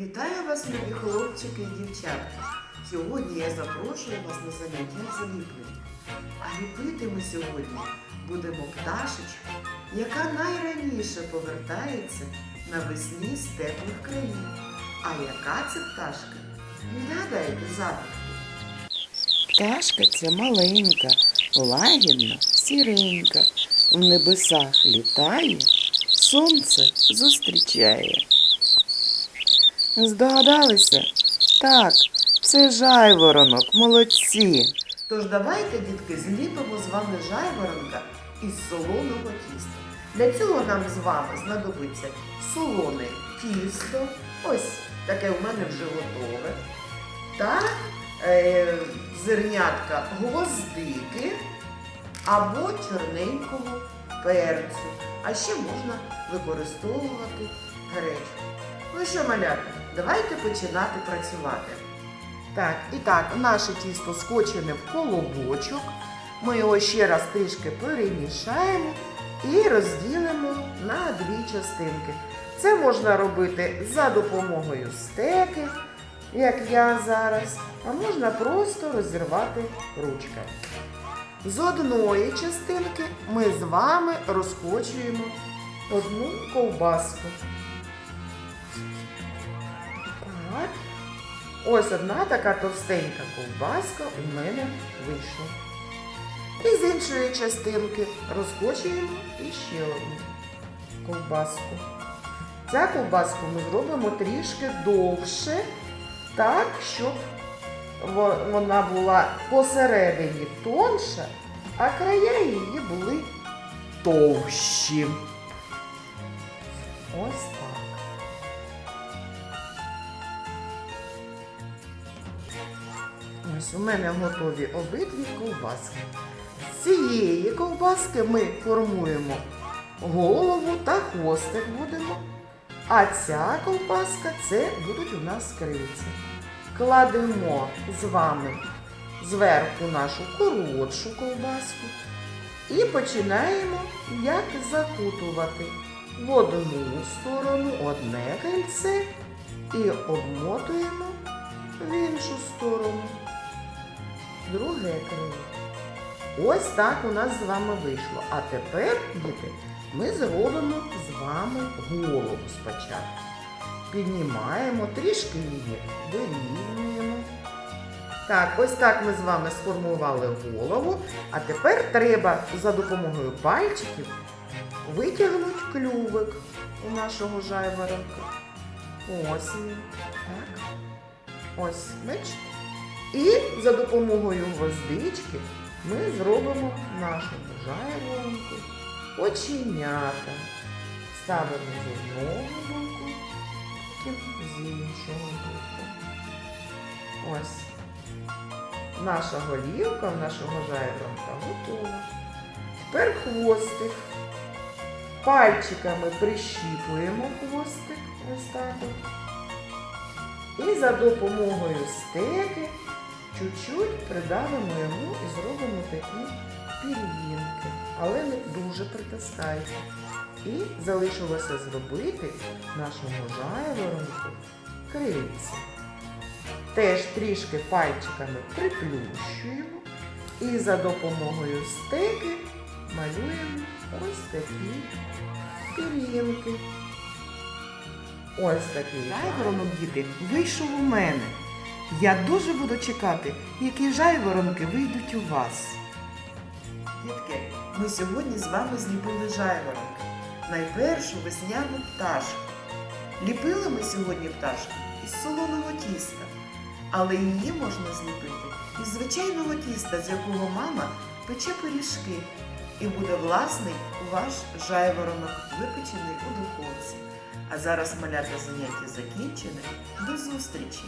Вітаю вас, любі хлопчики і дівчатка. Сьогодні я запрошую вас на заняття з ліплення. А ліпити ми сьогодні будемо пташечку, яка найраніше повертається навесні з теплих країн. А яка це пташка? Відгадайте загадку. Пташка ця маленька, лагідна, сіренька, в небесах літає, сонце зустрічає. Здогадалися? Так, це жайворонок, молодці. Тож давайте, дітки, зліпимо з вами жайворонка із солоного тіста. Для цього нам з вами знадобиться солоне тісто, ось таке у мене вже готове, та е, зернятка гвоздики або чорненького перцю. А ще можна використовувати гречку. Ну що, малята, давайте починати працювати. Так, і так, наше тісто скочене в колобочок. Ми його ще раз трішки перемішаємо і розділимо на дві частинки. Це можна робити за допомогою стеки, як я зараз, а можна просто розірвати ручкою. З одної частинки ми з вами розкочуємо одну ковбаску. Ось одна така товстенька ковбаска у мене вийшла. І з іншої частинки розкочуємо іще одну ковбаску. Ця ковбаску ми зробимо трішки довше, так, щоб вона була посередині тонша, а края її були товщі. Ось Ось у мене готові обидві ковбаски. З цієї ковбаски ми формуємо голову та хвостик будемо. А ця ковбаска це будуть у нас крильця. Кладемо з вами зверху нашу коротшу ковбаску і починаємо як закутувати в одну сторону одне кільце і обмотуємо Друге. Ось так у нас з вами вийшло. А тепер, діти, ми зробимо з вами голову спочатку. Піднімаємо, трішки її вирівнюємо. Так, ось так ми з вами сформували голову. А тепер треба за допомогою пальчиків витягнути клювик у нашого жайворонка. Ось він. Так. Ось, бачите? І за допомогою гвоздички ми зробимо нашому жайворонку оченята. Ставимо з одного боку, з іншого боку. Ось. Наша голівка в нашого жайворонка готова. Тепер хвостик. Пальчиками прищіпуємо хвостик. Ось так. І за допомогою стеки чуть-чуть придавимо йому і зробимо такі пір'їнки, але не дуже притискайте. І залишилося зробити нашому жайворонку крильці. Теж трішки пальчиками приплющуємо і за допомогою стеки малюємо ось такі пір'їнки. Ось такий жайворонок, діти, вийшов у мене. Я дуже буду чекати, які жайворонки вийдуть у вас. Дітки, ми сьогодні з вами зліпили жайворонки. Найпершу весняну пташку. Ліпили ми сьогодні пташку із солоного тіста, але її можна зліпити із звичайного тіста, з якого мама пече пиріжки. І буде власний ваш жайворонок, випечений у духовці. А зараз малята заняття закінчене. До зустрічі!